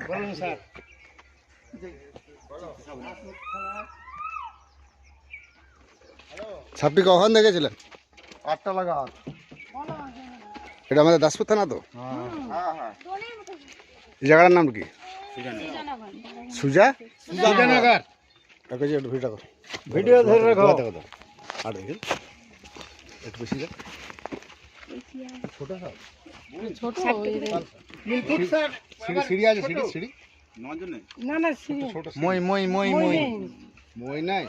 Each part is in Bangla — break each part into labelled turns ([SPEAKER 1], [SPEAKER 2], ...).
[SPEAKER 1] বলুন স্যার
[SPEAKER 2] সাপটি কখন দেখেছিলেন
[SPEAKER 1] আটটা লাগাত
[SPEAKER 2] এটা আমাদের দাসপুর থানা তো?
[SPEAKER 1] হ্যাঁ।
[SPEAKER 2] এই জায়গাটার নাম কি? সুজা?
[SPEAKER 1] সুজানগর।
[SPEAKER 2] একটু ভিডিও
[SPEAKER 1] ভিডিও ধরে রাখো।
[SPEAKER 2] আর দেখি। একটু বেশি যা
[SPEAKER 1] মিল্কুট স্যার
[SPEAKER 2] সিঁড়ি সিঁড়ি আছে সিঁড়ি সিঁড়ি?
[SPEAKER 3] না না সিঁড়ি
[SPEAKER 1] মই মই মই মই
[SPEAKER 2] মই। নাই।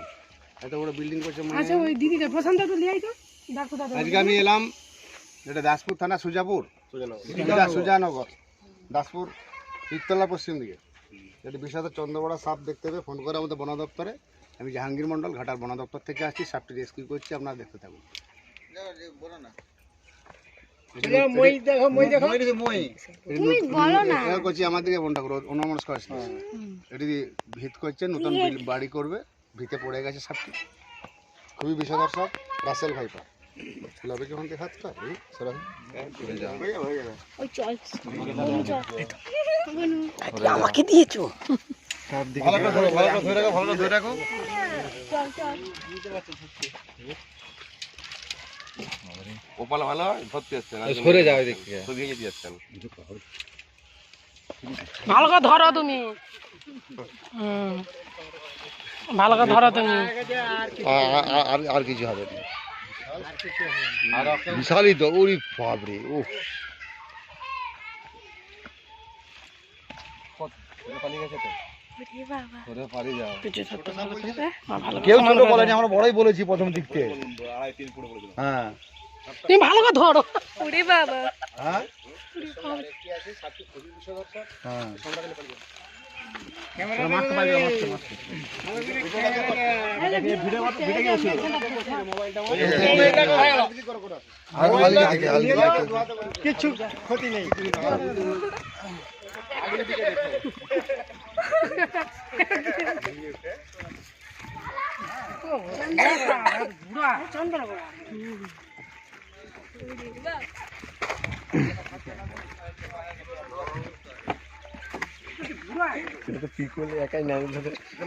[SPEAKER 2] এত বড় বিল্ডিং করছে
[SPEAKER 3] আচ্ছা ওই দিদিকে প্রশান্ত তো লিয়াই তো। ডাক্তার দাদা।
[SPEAKER 2] আজকে আমি এলাম এটা দাসপুর থানা সুজাপুর। সুজানগর। দাসপুর তিরতলা পশ্চিম দিকে। যদি বিশাল চন্দ্রবড়া সাপ দেখতে হবে। ফোন করে আমাদের বন দপ্তরে। আমি জাহাঙ্গীর মন্ডল ঘাটার বন দপ্তর থেকে আসছি। সাপটি রেস্কিউ করছি আপনারা দেখতে থাকুন।
[SPEAKER 1] মই দেখো মই দেখো। মই
[SPEAKER 2] করছি ফোনটা করো আসছে এটি ভিত করছে নতুন বিল- বাড়ি করবে ভিতে পড়ে গেছে সাপটি। খুবই বিষধর সাপ রাসেল ভাইপা লবে যখন দেখাচ্ছে সরাসরি
[SPEAKER 3] ওই চল। আমাকে দিয়েছ।
[SPEAKER 1] ভালো করে ধরো ভালো করে ধরে রাখো ভালো করে ধরে
[SPEAKER 4] ভালো হয়? ধরতে যাচ্ছেন
[SPEAKER 1] সরে যাও এদিক থেকে।
[SPEAKER 4] সরিয়ে যেতে যাচ্ছেন
[SPEAKER 3] ভালো করে ধরো তুমি। ভালো করে ধরো তুমি।
[SPEAKER 2] আর আর কিছু হবে না। বিশালই তো ওরি বাপরে ও
[SPEAKER 3] কিছু ধরতে ভালো
[SPEAKER 1] কেউ ছোট বলেনি আমরা বড়ই বলেছি প্রথম দিক থেকে। হ্যাঁ।
[SPEAKER 3] তুমি ভালো করে ধরো ওরে বাবা।
[SPEAKER 1] হ্যাঁ? হ্যাঁ। মারতে পারবে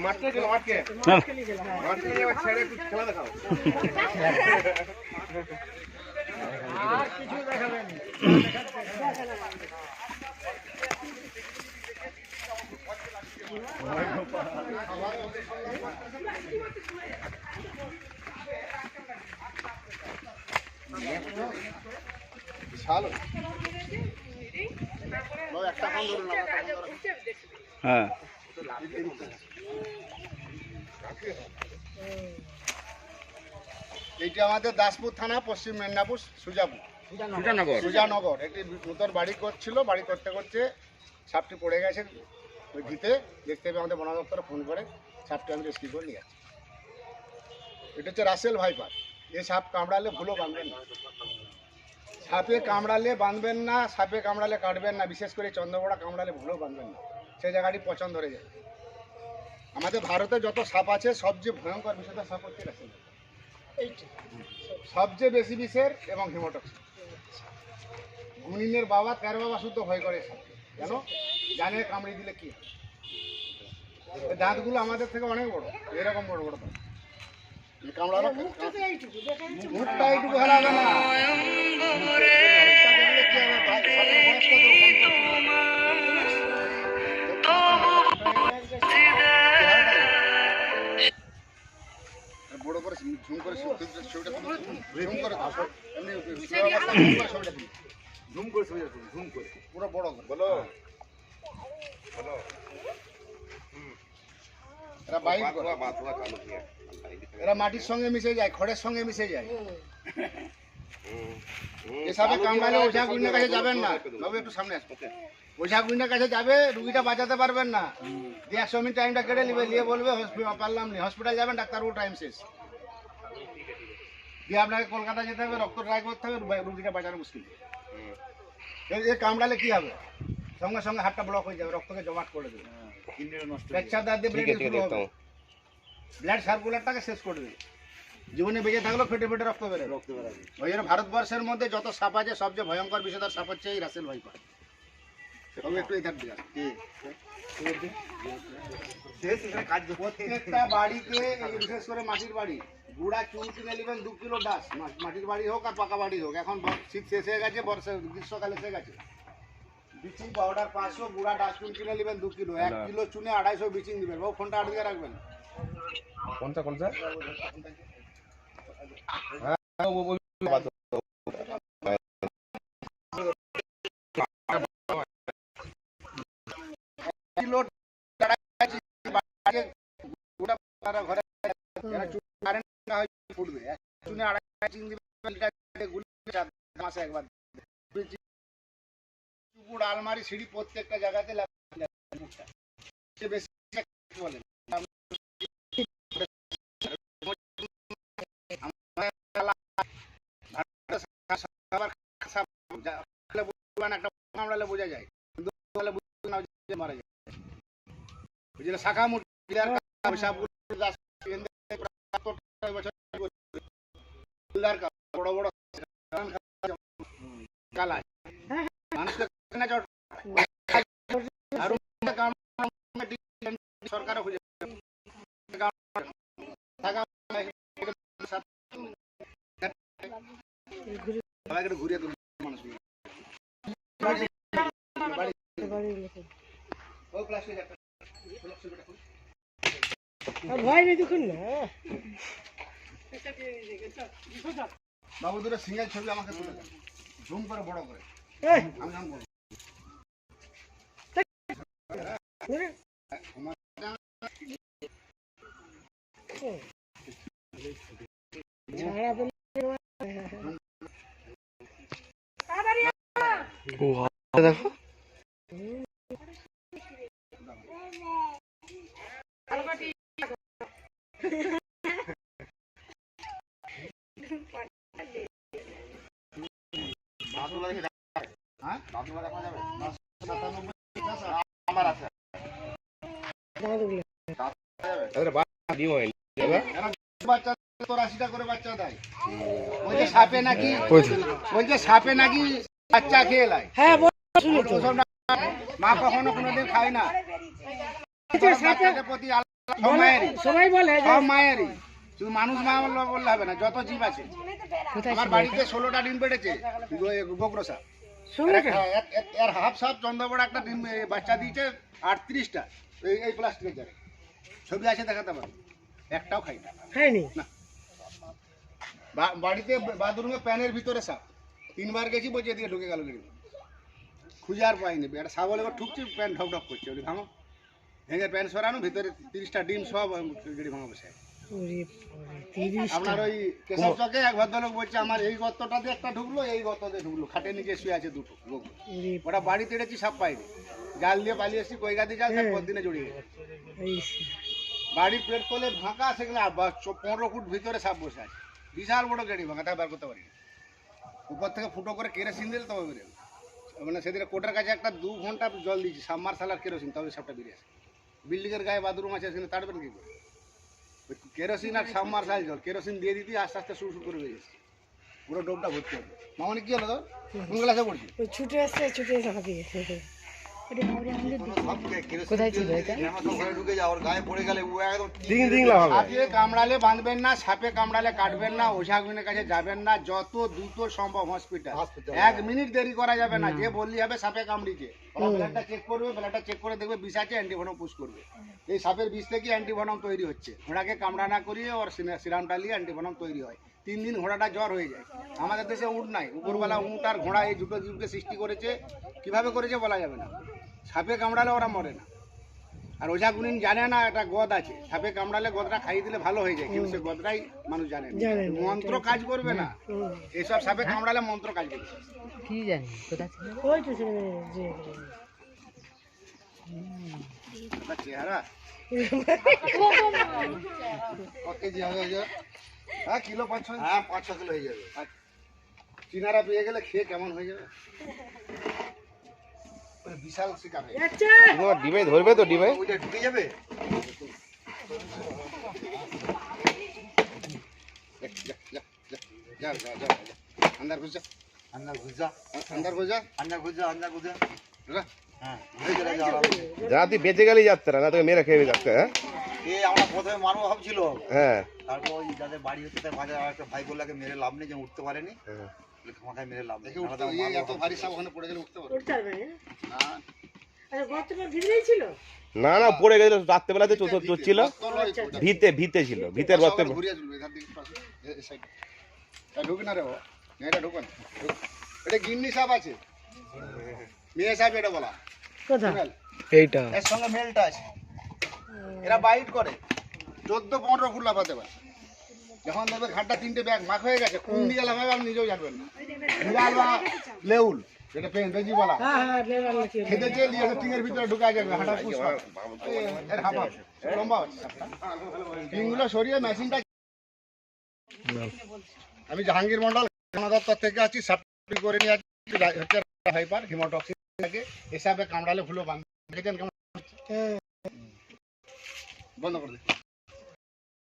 [SPEAKER 1] মারকে মারতে এবার ছেড়ে খেলা দেখাও আর কিছু দেখাবেন
[SPEAKER 2] বিশাল নাও, একটা ফোন ধরুন না, একটা ফোন ধরুন।
[SPEAKER 1] হ্যাঁ।
[SPEAKER 2] এইটা আমাদের দাসপুর থানা পশ্চিম মেদিনীপুর সুজাপুর।
[SPEAKER 1] সুজানগর।
[SPEAKER 2] সুজানগর। একটি নতুন বাড়ি করছিল বাড়ি করতে করতে সাপটি পড়ে গেছে ওই ভিতে। দেখতে পেয়ে আমাদের বন দপ্তরে ফোন করে সাপটি আমি রেস্কিউ করে নিয়ে যাচ্ছি। এটা হচ্ছে রাসেল ভাইপার। এই সাপ কামড়ালে ভুলো বাঁধবেন না। সাপে কামড়ালে বাঁধবেন না সাপে কামড়ালে কাটবেন না বিশেষ করে চন্দ্রবড়া কামড়ালে ভুলেও বাঁধবেন না। সেই জায়গাটি পছন্দ ধরে যায়। আমাদের ভারতে যত সাপ আছে সবচেয়ে ভয়ঙ্কর বিষয়টা সাপ হচ্ছে সবচেয়ে বেশি বিষের এবং হিমোটক্স। গুনিনের বাবা তেরো বাবা শুদ্ধ ভয় করে সাপকে কেন? জানে কামড়ে দিলে কি হয়। দাঁতগুলো আমাদের থেকে অনেক বড় এরকম বড় বড় দাঁত। কামড়ানো মুখটা এইটুকু হেলাবে না। বড় করে ঝুম করে ছবিটা। ঝুম করে এমনি ঝুম করে ছবিটা ঝুম করে ছবিটা ঝুম করে। পুরো বড় করে। বলো। এরা বাইক।
[SPEAKER 4] কালো
[SPEAKER 2] এরা মাটির সঙ্গে মিশে যায় খড়ের সঙ্গে মিশে যায়। এসবে কামড়ালে ওঝা গুইনের কাছে যাবেন না। বাবু একটু সামনে আসবে ওঝা গুইনের কাছে যাবে রুগীটা বাঁচাতে পারবেন না। দিয়ে একশো মিনিট টাইমটা কেটে নেবে নিয়ে বলবে পারলাম না। হসপিটাল যাবেন ডাক্তারবাবু টাইম শেষ। দিয়ে আপনাকে কলকাতা যেতে হবে রক্ত ট্রাই করতে হবে রুগীটা বাঁচানো মুশকিল। এ- কামড়ালে কি হবে? সঙ্গে সঙ্গে হাতটা ব্লক হয়ে যাবে রক্তকে জমাট করে দেবে। দাঁত দিয়ে
[SPEAKER 4] দেখতাম
[SPEAKER 2] ব্লাড সার্কুলারটাকে শেষ করে দেবে। জীবনে বেঁচে থাকলেও ফেটে ফেটে রক্ত বেরোবে রক্ত বেরোবে ওই জন্য ভারতবর্ষের মধ্যে যত সাপ আছে সবচেয়ে ভয়ঙ্কর বিষয়দার সাপ হচ্ছে এই রাসেল ভাইপার। প্রত্যেকটা বাড়িতে বিশেষ করে মাটির বাড়ি গুড়া চুন কিনে নেবেন দু কিলো ডাস। মাটির বাড়ি হোক আর পাকা বাড়ি হোক। এখন শীত শেষ হয়ে গেছে বর্ষা গ্রীষ্মকাল এসে গেছে। বিচিং পাউডার পাঁচশো গুড়া ডাস চুন কিনে নেবেন দু কিলো। এক কিলো চুনে আড়াইশো বিচিং দিবেন। ও ফোনটা আটকে রাখবেন।
[SPEAKER 1] কোনটা কোনটা
[SPEAKER 2] হয় আলমারি সিঁড়ি প্রত্যেকটা জায়গাতে বেশি বলেন তাহলে একটা কামড়ালে বোঝা যায়। সরকার খুঁজে থাকা সবাইকে একটু ঘুরিয়ে তুলুন মানুষগুলো ও প্লাস্টিক একটা
[SPEAKER 3] ভয় নেই দেখুন না।
[SPEAKER 2] বাবু দুটো সিঙ্গেল ছবি আমাকে তুলে দেন। জুম করে বড় করে। আমি নাম বলব।
[SPEAKER 3] ঝাড়া পেলে
[SPEAKER 2] হ্যাঁ আমার আছে। বাচ্চা তোর আশিটা করে বাচ্চা দেয়। বলছে সাপে নাকি? বলছে সাপে নাকি বাচ্চা খেয়ে
[SPEAKER 3] হ্যাঁ
[SPEAKER 2] মা কখনো কোনোদিন খায় না। প্রতি
[SPEAKER 3] সবাই বলে
[SPEAKER 2] সব মায়েরই। শুধু মানুষ মা বললে হবে না যত জীব আছে। আমার বাড়িতে ষোলোটা ডিম পেড়েছে গোগ্র সাপ
[SPEAKER 3] শুনলে
[SPEAKER 2] হ্যাঁ, এর- এর হাফ সাপ চন্দ্রবড় একটা ডিম বাচ্চা দিয়েছে আটত্রিশটা এই এই প্লাস্টিকের জায়গায়। ছবি আছে দেখাতে পারো? একটাও খাই না।
[SPEAKER 3] খাইনি
[SPEAKER 2] বা- বাড়িতে বাথরুমে প্যানের ভিতরে সাপ। তিনবার গেছি বলছে দিয়ে ঢুকে গেল গেড়ি খুঁজে আর পাইনি। একটা সাপ এবার ঠুকছি প্যান ঢক ঢক করছে। ওটি ভাঙো। ভেঙে প্যান সরানো ভিতরে তিরিশটা ডিম সব গেড়ি ভাঙা বসে। আপনার ওই কেশব চকে এক ভদ্রলোক বলছে আমার এই গর্তটাতে একটা ঢুকলো এই গর্ততে ঢুকলো। খাটে নিচে শুয়ে আছে দুটো গোবর। ওটা বাড়ি তেড়েছি সাপ পাইনি। জাল দিয়ে পালিয়ে এসেছি কৈগাদি জাল তার দিনে জড়িয়ে গেছে। বাড়ির পেট তলে ফাঁকা সেখানে পনেরো ফুট ভিতরে সাপ বসে আছে। বিশাল বড় গাড়ি ভাঙা তাই বার করতে পারি উপর থেকে ফুটো করে কেরোসিন দিলে তবে বেরিয়ে মানে সেদিনে কোটার কাছে একটা দু ঘণ্টা জল দিয়েছি সাবমার্সাল আর কেরোসিন তবে সাপটা বেরিয়ে আসে। বিল্ডিংয়ের গায়ে বাথরুম আছে সেখানে তাড়বেন কি করে? কেরোসিন আর সাবমার্সাল জল কেরোসিন দিয়ে দিতে আস্তে আস্তে শুরু শুরু করে বেরিয়েছে পুরো ডোবটা ভর্তি হবে। মামনি কি হলো তোর? কোন ক্লাসে পড়ছি
[SPEAKER 3] ছুটে আসছে ছুটে এসে
[SPEAKER 2] কামড়ালে বাঁধবেন না সাপে কামড়ালে কাটবেন না ওঝা গুনের কাছে যাবেন না যত দ্রুত সম্ভব হসপিটাল এক মিনিট দেরি করা যাবে না যে বললি হবে সাপে কামড়িছে। ওরা ব্লাডটা চেক করবে ব্লাডটা চেক করে দেখবে বিষ আছে অ্যান্টিভনম পুশ করবে। এই সাপের বিষ থেকে অ্যান্টিভনম তৈরি হচ্ছে। ঘোড়াকে কামড়া না করিয়ে ওর সিরামটা নিয়ে অ্যান্টিভনম তৈরি হয়। তিন দিন ঘোড়াটা জ্বর হয়ে যায়। আমাদের দেশে উঁট নাই। উপরবেলা উঁট আর ঘোড়া এই দুটো জীবকে সৃষ্টি করেছে। কীভাবে করেছে বলা যাবে না। সাপে কামড়ালে ওরা মরে না। আর ওঝা গুনিন জানে না একটা গদ আছে। সাপে কামড়ালে গদটা খাইয়ে দিলে ভালো হয়ে যায় কিন্তু সে গদটাই মানুষ জানে না।
[SPEAKER 3] জানে না,
[SPEAKER 2] মন্ত্র কাজ করবে না। এসব সাপে কামড়ালে মন্ত্র কাজ করবে।
[SPEAKER 3] ওই তো ছেলে যে
[SPEAKER 2] তার চেহারা? ক কেজি হবে ওই যে? হ্যাঁ কিলো পাঁচ ছয় হ্যাঁ পাঁচ ছ কিলো হয়ে যাবে। চিনারা পেয়ে গেলে খেয়ে কেমন হয়ে যাবে? বিশাল শিকার হয়ে যাবে।
[SPEAKER 3] আচ্ছা
[SPEAKER 1] ডিমে ধরবে তো ডিমে
[SPEAKER 2] ওইটা ঢুকে যাবে जा जा जा जा अंदर घुस जा अंदर घुस जा अंदर घुस जा अंदर घुस जा अंदर घुस जा
[SPEAKER 4] যা তুই বেঁচে গেলেই যাচ্ছে না তোকে মেরে খেয়ে যাচ্ছে হ্যাঁ
[SPEAKER 5] এ আমরা প্রথমে মারবো ভাবছিল
[SPEAKER 4] হ্যাঁ
[SPEAKER 5] তারপর ওই যাদের বাড়ি হচ্ছে তার বাজার একটা ভাই বললাকে মেরে লাভ নেই যে উঠতে পারেনি
[SPEAKER 4] হ্যাঁ।
[SPEAKER 5] মেরে লাভ
[SPEAKER 2] দেখে উঠতে এত ভারী সাপ ওখানে পড়ে গেলে উঠতে পারবে
[SPEAKER 3] উঠতে পারবে না?
[SPEAKER 2] না
[SPEAKER 3] আরে গর্তটা ভিতরেই ছিল
[SPEAKER 4] না না পড়ে গেছিল রাত্রেবেলাতে চড়ছিল
[SPEAKER 2] গর্ত
[SPEAKER 4] ভিতে ভিতে ছিল। ভিতের গর্তে
[SPEAKER 2] তা ঢুক না রে বাবা। না, এটা ঢুকো ঢুক। এটা গিন্নি সাপ আছে। মেয়ে সাপ এটা বলা।
[SPEAKER 6] এইটা।
[SPEAKER 2] এর সঙ্গে মেলটা আছে। এরা বাইট করে। চোদ্দ পনেরো ফুল লাফাতে পারে। যখন দেখবে ঘাটটা তিনটে ব্যাগ মাখ হয়ে গেছে কোন দিকে লাফাবে আপনি নিজেও জানবেন না। বিড়াল বা লেউল যেটা পেন বেজি বলা।
[SPEAKER 3] হ্যাঁ হ্যাঁ লেবার নাকি
[SPEAKER 2] খেতেছে নিয়ে টিঙের ভিতরে ঢুকা যাবে হাঁটা পুষ্প লম্বা টিংগুলো সরিয়ে মেশিনটা আমি জাহাঙ্গীর মন্ডল দপ্তর থেকে আছি সাপ্লি করে নিয়ে আছি হচ্ছে হাইপার হিমোটক্সিন থাকে এসবে কামড়ালে ফুলো বাঁধ। দেখেছেন কেমন? বন্ধ করে দিন